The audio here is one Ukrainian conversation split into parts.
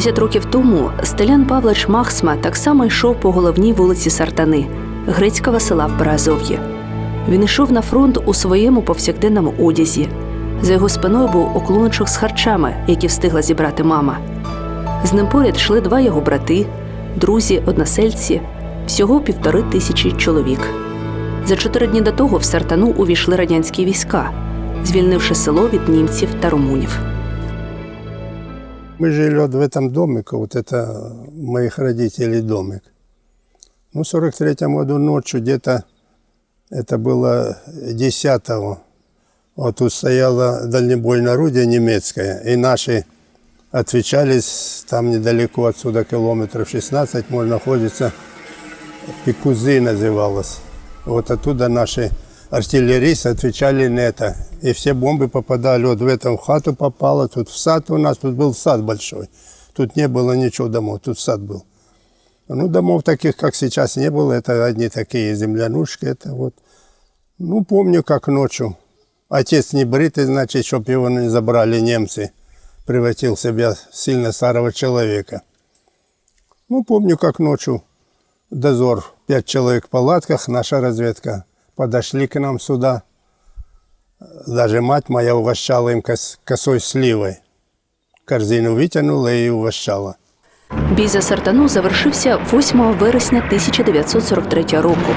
70 років тому Стелян Павлович Махсма так само йшов по головній вулиці Сартани, грецького села в Березов'ї. Він йшов на фронт у своєму повсякденному одязі. За його спиною був оклуночок з харчами, які встигла зібрати мама. З ним поряд йшли два його брати, друзі, односельці, всього півтори тисячі чоловік. За чотири дні до того в Сартану увійшли радянські війська, звільнивши село від німців та румунів. Мы жили вот в этом домике, вот это моих родителей домик. Ну, в 43 году ночью где-то, это было 10-го, вот тут стояло дальнебойное орудие немецкое, и наши отвечались там недалеко отсюда, километров 16, можно находится, Пикузы называлось. Вот оттуда наши артиллеристы отвечали на это. И все бомбы попадали, вот в в хату попало, тут в сад у нас, тут был сад большой. Тут не было ничего домов, тут сад был. Ну, домов таких, как сейчас, не было. Это одни такие землянушки. Это вот. Ну, помню, как ночью. Отец не бритый, значит, чтоб его не забрали немцы. Превратил себя сильно старого человека. Ну, помню, как ночью дозор, пять человек в палатках, наша разведка. Подошли к нам сюда. Даже мать моя угощала им кос- косой сливой. Корзину вытянула и угощала. Бій за Сартану завершився 8 вересня 1943 року.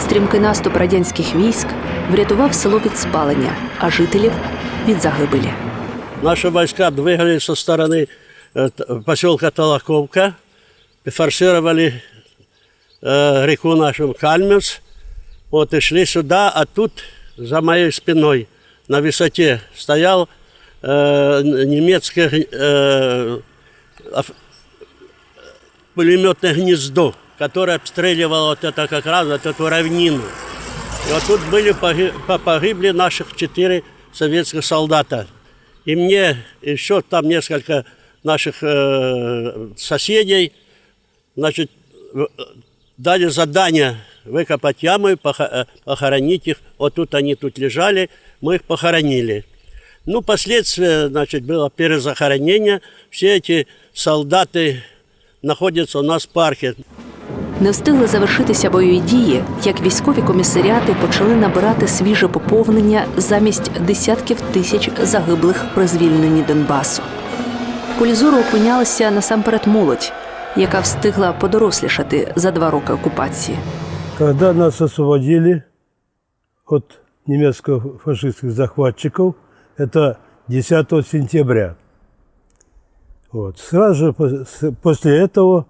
Стрімкий наступ радянських військ врятував село від спалення, а жителів від загибелі. Наши войска двигались со стороны э, т- поселка Толоковка, форсировали э, реку нашу Кальмец, вот и шли сюда, а тут за моей спиной на высоте стоял э, немецкое э, пулеметное гнездо, которое обстреливало вот это как раз вот эту равнину. И вот тут были погиб- по- погибли наших четыре советских солдата. И мне еще там несколько наших э, соседей, значит, э, дали задание выкопать ямы, похо- э, похоронить их. Вот тут они тут лежали, мы их похоронили. Ну, последствия, значит, было перезахоронение. Все эти солдаты находятся у нас в парке. Не встигли завершитися бойові дії, як військові комісаріати почали набирати свіже поповнення замість десятків тисяч загиблих при звільненні Донбасу. В полі зору опинялася насамперед молодь, яка встигла подорослішати за два роки окупації. Когда нас освободили от немецко-фашистских захватчиков, это 10 сентября. Вот. Сразу же после этого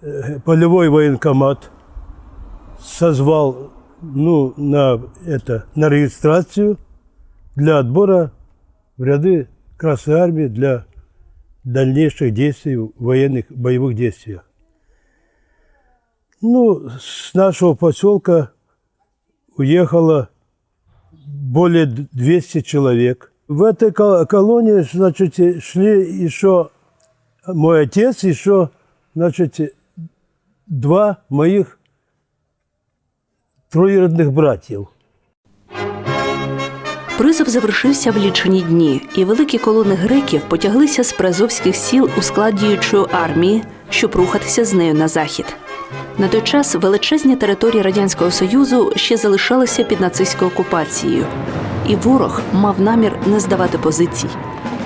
э, полевой военкомат созвал ну, на, это, на регистрацию для отбора в ряды Красной Армии для дальнейших действий, военных боевых действиях. Ну, с нашего поселка уехало более 200 человек. В этой ко- колонии, значит, шли еще мой отец, еще, значит, два моих троюродных братьев. Призов завершився в лічені дні, і великі колони греків потяглися з приазовських сіл у склад діючої армії, щоб рухатися з нею на захід. На той час величезні території радянського союзу ще залишалися під нацистською окупацією, і ворог мав намір не здавати позицій.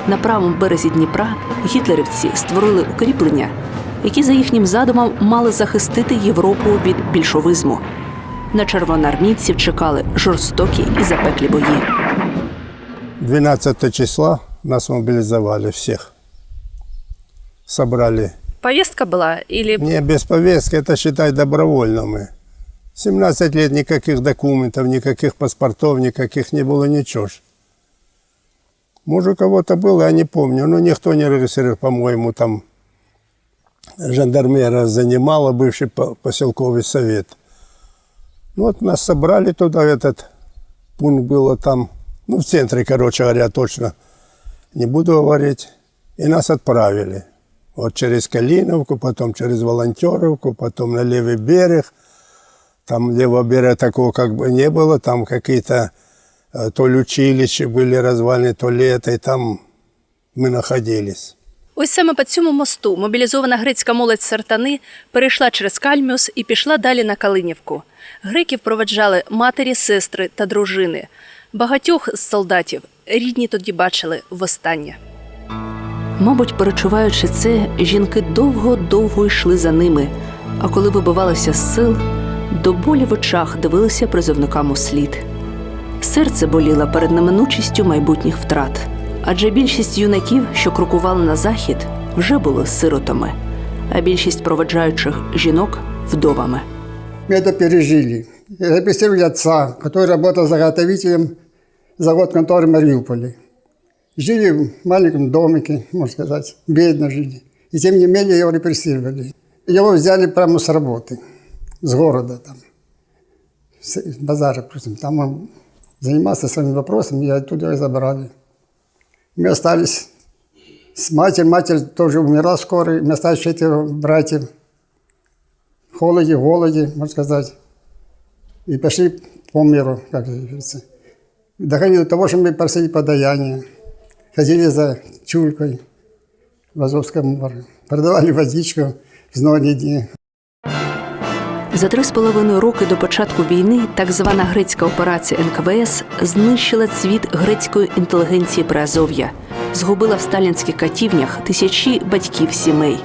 На правому березі Дніпра гітлерівці створили укріплення, які за їхнім задумом мали захистити Європу від більшовизму. На червоноармійців чекали жорстокі і запеклі бої. 12 числа нас мобилизовали всех. Собрали. Повестка была или Не без повестки, это считай добровольно мы. 17 лет никаких документов, никаких паспортов, никаких не было, ничего ж. Может, у кого-то было, я не помню, но никто не регистрировал, по-моему, там жандармера занимала бывший по- поселковый совет. Ну, вот нас собрали туда, этот пункт было там, ну, в центре, короче говоря, точно, не буду говорить, и нас отправили. Вот через Калиновку, потом через Волонтеровку, потом на левый берег. Там левого берега такого как бы не было, там какие-то э, то ли училища были развалины, то ли это, и там мы находились. Ось саме по цьому мосту мобілізована грецька молодь Сартани перейшла через Кальміус і пішла далі на Калинівку. Греків проведжали матері, сестри та дружини. Багатьох з солдатів рідні тоді бачили востаннє. Мабуть, перечуваючи це, жінки довго-довго йшли за ними, а коли вибивалися з сил, до болі в очах дивилися призовникам у слід. Серце боліло перед неминучістю майбутніх втрат, адже більшість юнаків, що крокували на захід, вже були сиротами, а більшість проведжаючих жінок вдовами. Мы это пережили. Я репрессировали отца, который работал заготовителем завод конторы Мариуполя. Жили в маленьком домике, можно сказать, бедно жили. И тем не менее его репрессировали. Его взяли прямо с работы, с города там, с базара, допустим. Там он занимался своими вопросами, и оттуда его забрали. Мы остались с матерью, матерь тоже умерла скоро, мы остались четверо братьев в холоде, в голоде, можно сказать. И пошли по миру, как говорится. Доходили до того, что мы просили подаяние. Ходили за чулькой в Азовском море. Продавали водичку в знойні дні. За три з половиною роки до початку війни так звана грецька операція НКВС знищила цвіт грецької інтелігенції Приазов'я, згубила в сталінських катівнях тисячі батьків сімей.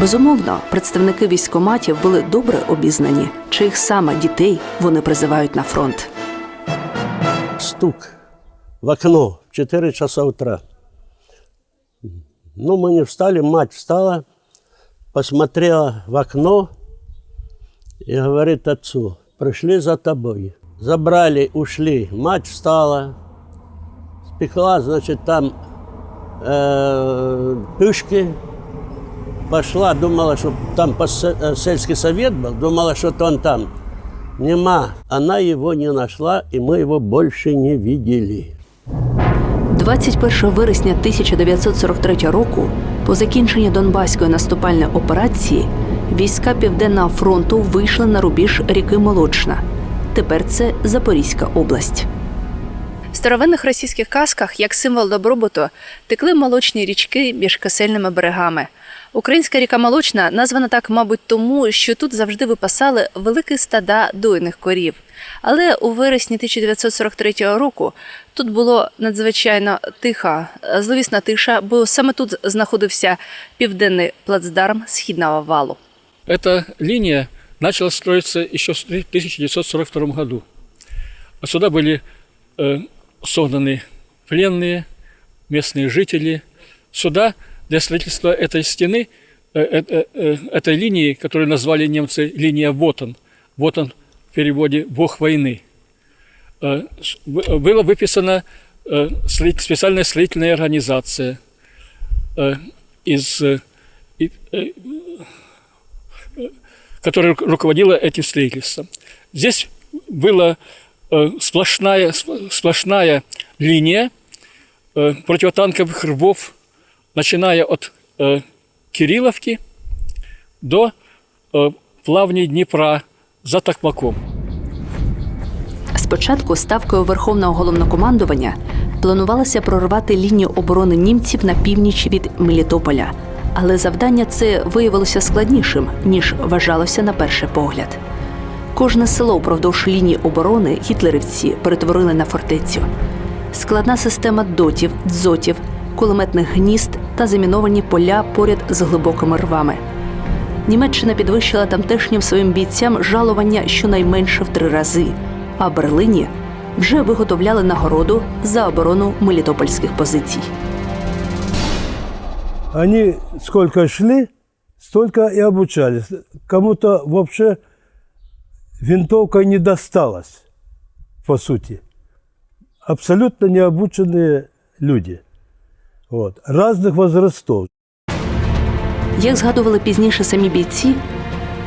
Безумовно, представники військоматів були добре обізнані, чиїх саме дітей вони призивають на фронт. Стук в окно 4 часа утра. Ну, мы не встали, мать встала, посмотрела в окно и говорит отцу, пришли за тобой. Забрали, ушли. Мать встала, спекла, значит, там э, пышки, пошла, думала, что там э, сельский совет был, думала, что он там. Нема. Она его не нашла, и мы его больше не видели. 21 вересня 1943 року, по закінченні Донбаської наступальної операції, війська Південного фронту вийшли на рубіж ріки Молочна. Тепер це Запорізька область. В старовинних російських казках, як символ добробуту, текли молочні річки між кисельними берегами. Українська ріка Молочна названа так, мабуть, тому, що тут завжди випасали великі стада дойних корів. Але у вересні 1943 року тут було надзвичайно тиха, зловісна тиша, бо саме тут знаходився південний плацдарм східного валу. Эта линия начала строиться еще в 1942 году. А Сюда были э, согнаны пленные, местные жители. Сюда для строительства этой стены, э, э, э, этой линии, которую назвали немцы линия Вотон, Вотон в переводе «Бог войны», была выписана специальная строительная организация из которая ру- руководила этим строительством. Здесь была э, сплошная, сп- сплошная линия э, противотанковых рвов, начиная от э, Кирилловки до э, плавней Днепра за Токмаком. Спочатку ставкою Верховного головнокомандування планувалося прорвати лінію оборони німців на північ від Мелітополя, але завдання це виявилося складнішим, ніж вважалося на перший погляд. Кожне село впродовж лінії оборони гітлерівці перетворили на фортецю. Складна система дотів, дзотів, кулеметних гнізд та заміновані поля поряд з глибокими рвами. Німеччина підвищила тамтешнім своїм бійцям жалування щонайменше в три рази, а Берлині вже виготовляли нагороду за оборону мелітопольських позицій. Они сколько шли, столько и обучались. Кому-то вообще винтовка не досталась, по сути. Абсолютно необученные люди. Вот. Разных возрастов. Як згадували пізніше самі бійці,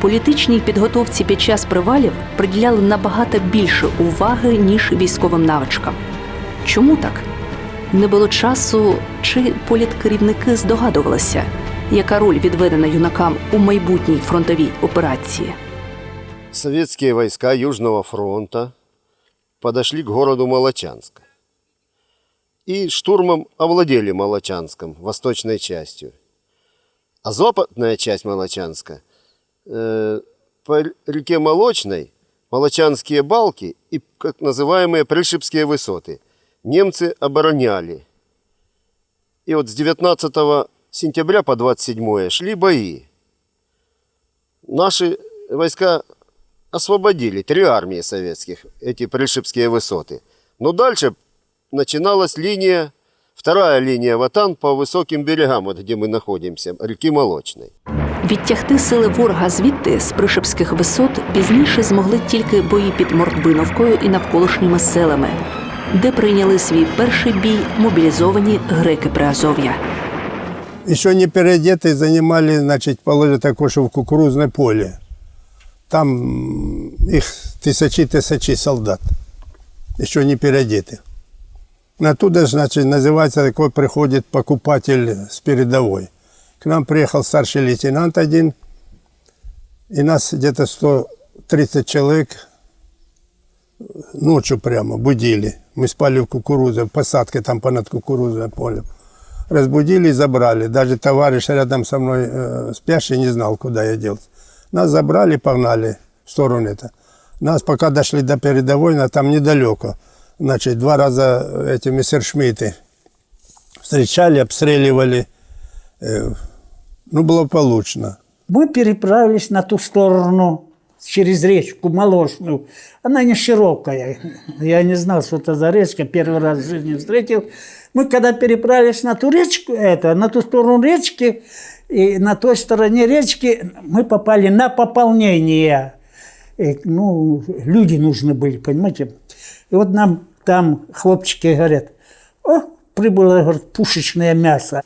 політичній підготовці під час привалів приділяли набагато більше уваги, ніж військовим навичкам. Чому так? Не було часу, чи політкерівники здогадувалися, яка роль відведена юнакам у майбутній фронтовій операції. Советские войска Южного фронта подошли к городу Молочанск и штурмом овладели Молочанском, восточной частью. А западная часть Молочанска э, по реке Молочной, Молочанские балки и как называемые Пришибские высоты немцы обороняли. И вот с 19 сентября по 27 шли бои. Наши войска освободили три армии советских, эти Пришибские высоты. Но дальше начиналась линия, вторая линия Ватан по высоким берегам, вот где мы находимся, реки Молочной. Відтягти сили ворога звідти з Пришепських висот пізніше змогли тільки бої під Мордвиновкою і навколишніми селами, де прийняли свій перший бій мобілізовані греки Приазов'я. Еще не переодетые занимали, значит, положили такое, что в кукурузное поле. Там их тысячи-тысячи солдат, еще не переодетых. Оттуда, значит, называется такой, приходит покупатель с передовой. К нам приехал старший лейтенант один, и нас где-то 130 человек ночью прямо будили. Мы спали в кукурузе, в посадке там понад кукурузным полем. Разбудили и забрали. Даже товарищ рядом со мной э, спящий не знал, куда я делся. Нас забрали, погнали в сторону это. Нас пока дошли до передовой, но там недалеко. Значит, два раза эти мессершмитты встречали, обстреливали. Э, ну, благополучно. Мы переправились на ту сторону через речку Молочную. Она не широкая. Я не знал, что это за речка. Первый раз в жизни встретил. Мы когда переправились на ту речку, это, на ту сторону речки, и на той стороне речки мы попали на пополнение. И, ну, люди нужны были, понимаете. И вот нам там хлопчики говорят, о, прибыло говорит, пушечное мясо.